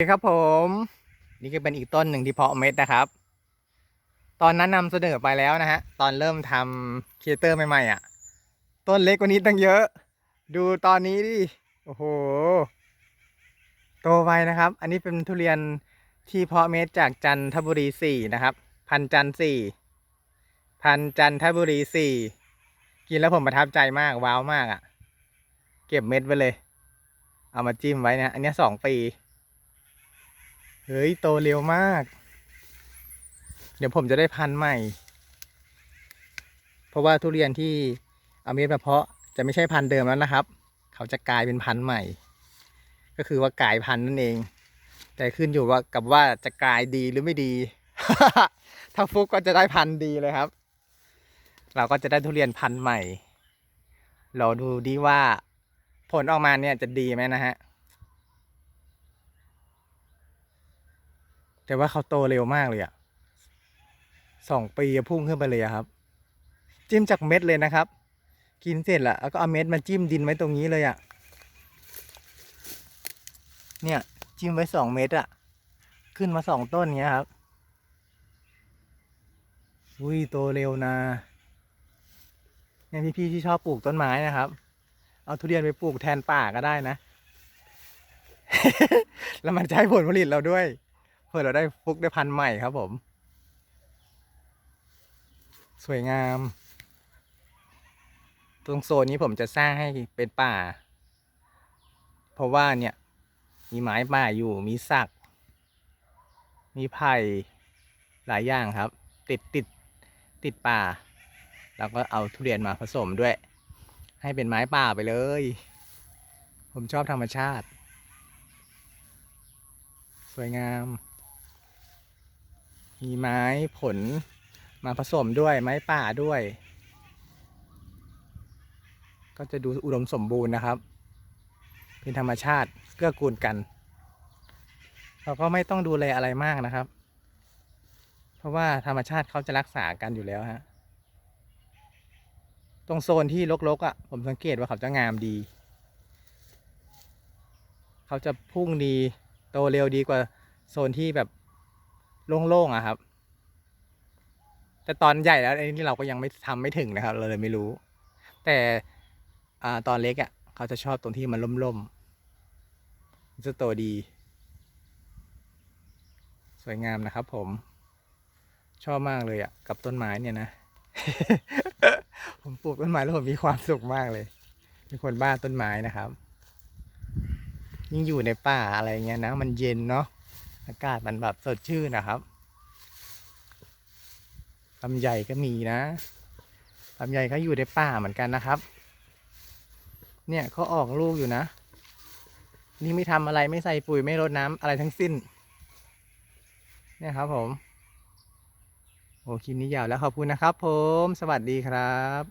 สวัสดีครับผมนี่ก็เป็นอีกต้นหนึ่งที่เพาะเม็ดนะครับ ตอนนั้นนำเสนอไปแล้วนะฮะตอนเริ่มทำครีเอเตอร์ใหม่ๆอะ ต้นเล็กกว่านี้ตั้งเยอะ ดูตอนนี้ดิโอ้โหโตไวนะครับ อันนี้เป็นทุเรียนที่เพาะเม็ดจากจันทบุรีสี่นะครับ พันจันสี่พันจันทบุรีสี่กินแล้วผมประทับใจมากว้าวมากอะ เก็บเม็ดไว้เลย เอามาจิ้มไว้นะอันนี้สองปี เฮ้ย โตเร็วมาก เดี๋ยวผมจะได้พันธุ์ใหม่ เพราะว่าทุเรียนที่เอาเม็ดมาเพาะจะไม่ใช่พันธุ์เดิมแล้วนะครับ เขาจะกลายเป็นพันธุ์ใหม่ ก็คือว่ากลายพันธุ์นั่นเอง แต่ขึ้นอยู่ว่ากับว่าจะกลายดีหรือไม่ดี ถ้าฟุกก็จะได้พันธุ์ดีเลยครับ เราก็จะได้ทุเรียนพันธุ์ใหม่ เราดูดีว่าผลออกมาเนี่ยจะดีไหมนะฮะ แต่ว่าเขาโตเร็วมากเลยอะสองปีพุ่งขึ้นไปเลยครับ จิ้มจากเม็ดเลยนะครับ กินเสร็จละแล้วก็เอาเม็ดมาจิ้มดินไว้ตรงนี้เลยอะเนี่ย จิ้มไว้สองเม็ดอะขึ้นมาสองต้นเนี้ยครับอุ้ยโตเร็วนะเนี่ยพี่ๆที่ชอบปลูกต้นไม้นะครับ เอาทุเรียนไปปลูกแทนป่าก็ได้นะ แล้วมันจะให้ผลผลิตเราด้วย เพื่อเราได้ฟุกได้พันธุ์ใหม่ครับผม สวยงาม ตรงโซนนี้ผมจะสร้างให้เป็นป่า เพราะว่าเนี่ย มีไม้ป่าอยู่มีสัก มีไผ่หลายอย่างครับ ติดติดติดป่า แล้วก็เอาทุเรียนมาผสมด้วย ให้เป็นไม้ป่าไปเลย ผมชอบธรรมชาติ สวยงาม มีไม้ผลมาผสมด้วยไม้ป่าด้วย ก็จะดูอุดมสมบูรณ์นะครับ เป็นธรรมชาติเกื้อกูลกัน เราก็ไม่ต้องดูแลอะไรมากนะครับ เพราะว่าธรรมชาติเขาจะรักษากันอยู่แล้วฮะตรงโซนที่รกๆอะ่ะผมสังเกตว่าเขาจะงามดี เขาจะพุ่งดีโตเร็วดีกว่าโซนที่แบบ โล่งๆอะครับ แต่ตอนใหญ่แล้วอันนี้เราก็ยังไม่ทำไม่ถึงนะครับ เราเลยไม่รู้ แต่อ่าตอนเล็กอะ่ะเขาจะชอบตรงที่มันล่มๆจะโตดี สวยงามนะครับ ผม ชอบมากเลยอะ่ะกับต้นไม้เนี่ยนะผมปลูกต้นไม้แล้วผมมีความสุขมากเลยเป็นคนบ้าต้นไม้นะครับ ยิ่งอยู่ในป่าอะไรเงี้ยนะ มันเย็นเนาะ อากาศมันแบบสดชื่นนะครับลำใหญ่ก็มีนะลำใหญ่ก็อยู่ในป่าเหมือนกันนะครับ เนี่ยเขาออกลูกอยู่นะ นี่ไม่ทำอะไรไม่ใส่ปุ๋ยไม่รดน้ำอะไรทั้งสิ้น เนี่ยครับผม โอ้คลิปนี้ยาวแล้วขอบคุณนะครับผม สวัสดีครับ